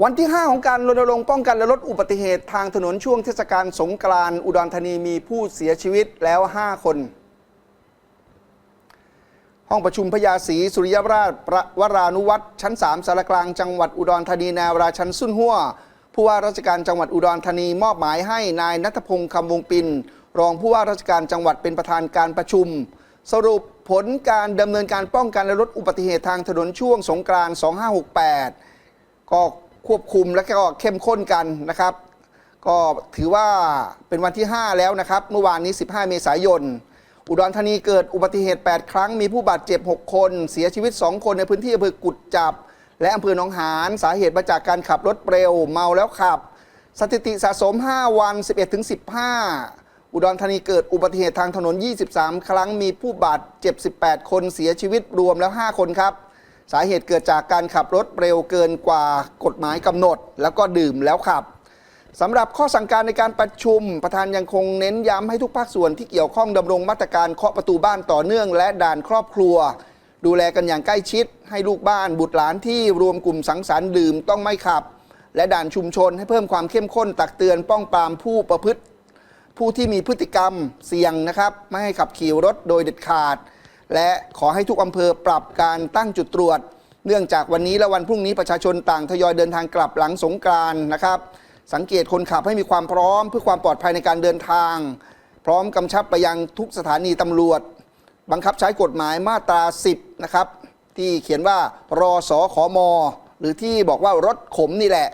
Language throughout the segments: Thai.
วันที่ 5 ของการรณรงค์ป้องกันและลดอุบัติเหตุทางถนนช่วงเทศกาลสงกรานต์อุดรธานีมีผู้เสียชีวิตแล้ว 5 คน ห้องประชุมพญาศรีสุริยราชประวรานุวัตรชั้น 3สารกลางจังหวัดอุดรธานีนายเวลาชันสุนหัวผู้ว่าราชการจังหวัดอุดรธานีมอบหมายให้นายนัทพงศ์คำวงปินรองผู้ว่าราชการจังหวัดเป็นประธานการประชุม สรุปผลการดำเนินการป้องกันและลดอุบัติเหตุทางถนนช่วงสงกรานต์2568ก็ ควบคุมและก็เข้มข้นกันนะครับ ก็ถือว่าเป็นวันที่ 5 แล้วนะครับ เมื่อวานนี้ 15 เมษายน อุดรธานีเกิดอุบัติเหตุ 8 ครั้ง มีผู้บาดเจ็บ 6 คน เสียชีวิต 2 คนในพื้นที่อำเภอกุดจับ และอำเภอหนองหานสาเหตุมาจากการขับรถเร็วเมาแล้วขับ สถิติสะสม 5 วัน 11-15 อุดรธานีเกิดอุบัติเหตุทางถนน 23 ครั้ง มีผู้บาดเจ็บ 18 คน เสียชีวิตรวมแล้ว 5 คนครับ สาเหตุเกิดจากการขับรถเร็วเกินกว่ากฎหมายกำหนด แล้วก็ดื่มแล้วขับสำหรับข้อสั่งการในการประชุม ประธานยังคงเน้นย้ำให้ทุกภาคส่วนที่เกี่ยวข้องดำรงมาตรการเคาะประตูบ้านต่อเนื่อง และด่านครอบครัว ดูแลกันอย่างใกล้ชิด ให้ลูกบ้านบุตรหลานที่รวมกลุ่มสังสรรค์ดื่มต้องไม่ขับ และด่านชุมชนให้เพิ่มความเข้มข้นตักเตือนป้องปรามผู้ประพฤติ ผู้ที่มีพฤติกรรมเสี่ยงนะครับ ไม่ให้ขับขี่รถโดยเด็ดขาด และขอให้ทุกอำเภอปรับการตั้งจุดตรวจ เนื่องจากวันนี้และวันพรุ่งนี้ประชาชนต่างทยอยเดินทางกลับหลังสงกรานนะครับ สังเกตคนขับให้มีความพร้อม เพื่อความปลอดภัยในการเดินทาง พร้อมกำชับไปยังทุกสถานีตำรวจ บังคับใช้กฎหมายมาตรา 10 นะครับ ที่เขียนว่ารอสอขอมอหรือที่บอกว่ารถขมนี่แหละ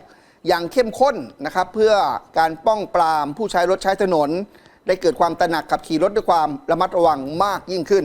อย่างเข้มข้นนะครับ เพื่อการป้องปรามผู้ใช้รถใช้ถนน ได้เกิดความตระหนักขับขี่รถด้วยความระมัดระวังมากยิ่งขึ้น